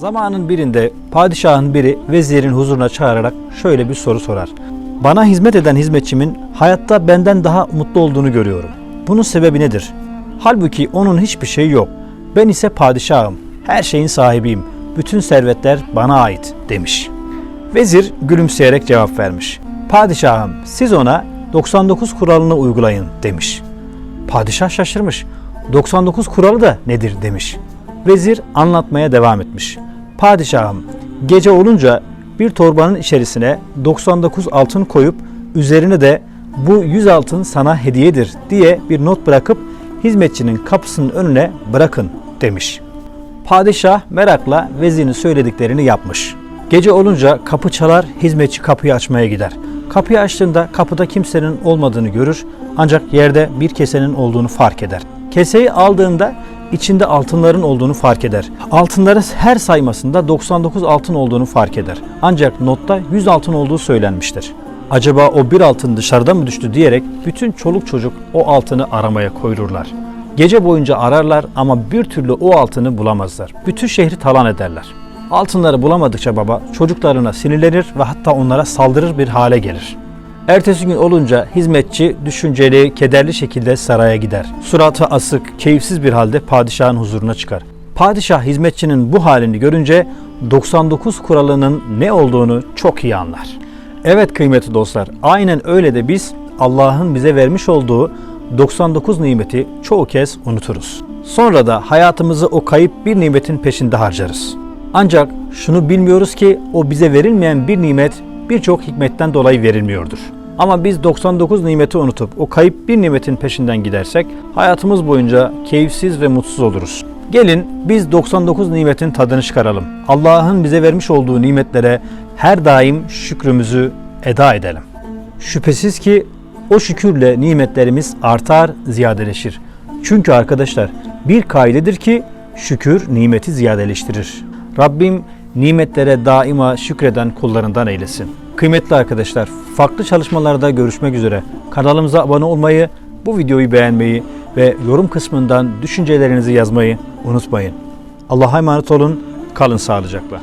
Zamanın birinde padişahın biri vezirin huzuruna çağırarak şöyle bir soru sorar. Bana hizmet eden hizmetçimin hayatta benden daha mutlu olduğunu görüyorum. Bunun sebebi nedir? Halbuki onun hiçbir şeyi yok. Ben ise padişahım. Her şeyin sahibiyim. Bütün servetler bana ait demiş. Vezir gülümseyerek cevap vermiş. Padişahım siz ona 99 kuralını uygulayın demiş. Padişah şaşırmış. 99 kuralı da nedir demiş. Vezir anlatmaya devam etmiş. Padişahım gece olunca bir torbanın içerisine 99 altın koyup üzerine de bu 100 altın sana hediyedir diye bir not bırakıp hizmetçinin kapısının önüne bırakın demiş. Padişah merakla vezirin söylediklerini yapmış. Gece olunca kapı çalar, hizmetçi kapıyı açmaya gider. Kapıyı açtığında kapıda kimsenin olmadığını görür ancak yerde bir kesenin olduğunu fark eder. Keseyi aldığında içinde altınların olduğunu fark eder. Altınları her saymasında 99 altın olduğunu fark eder. Ancak notta 100 altın olduğu söylenmiştir. Acaba o bir altın dışarıda mı düştü diyerek bütün çoluk çocuk o altını aramaya koyulurlar. Gece boyunca ararlar ama bir türlü o altını bulamazlar. Bütün şehri talan ederler. Altınları bulamadıkça baba çocuklarına sinirlenir ve hatta onlara saldırır bir hale gelir. Ertesi gün olunca hizmetçi düşünceli, kederli şekilde saraya gider. Suratı asık, keyifsiz bir halde padişahın huzuruna çıkar. Padişah hizmetçinin bu halini görünce 99 kuralının ne olduğunu çok iyi anlar. Evet kıymetli dostlar, aynen öyle de biz Allah'ın bize vermiş olduğu 99 nimeti çoğu kez unuturuz. Sonra da hayatımızı o kayıp bir nimetin peşinde harcarız. Ancak şunu bilmiyoruz ki o bize verilmeyen bir nimet birçok hikmetten dolayı verilmiyordur. Ama biz 99 nimeti unutup o kayıp bir nimetin peşinden gidersek hayatımız boyunca keyifsiz ve mutsuz oluruz. Gelin biz 99 nimetin tadını çıkaralım. Allah'ın bize vermiş olduğu nimetlere her daim şükrümüzü eda edelim. Şüphesiz ki o şükürle nimetlerimiz artar, ziyadeleşir. Çünkü arkadaşlar bir kaidedir ki şükür nimeti ziyadeleştirir. Rabbim nimetlere daima şükreden kullarından eylesin. Kıymetli arkadaşlar, farklı çalışmalarda görüşmek üzere. Kanalımıza abone olmayı, bu videoyu beğenmeyi ve yorum kısmından düşüncelerinizi yazmayı unutmayın. Allah'a emanet olun, kalın sağlıcakla.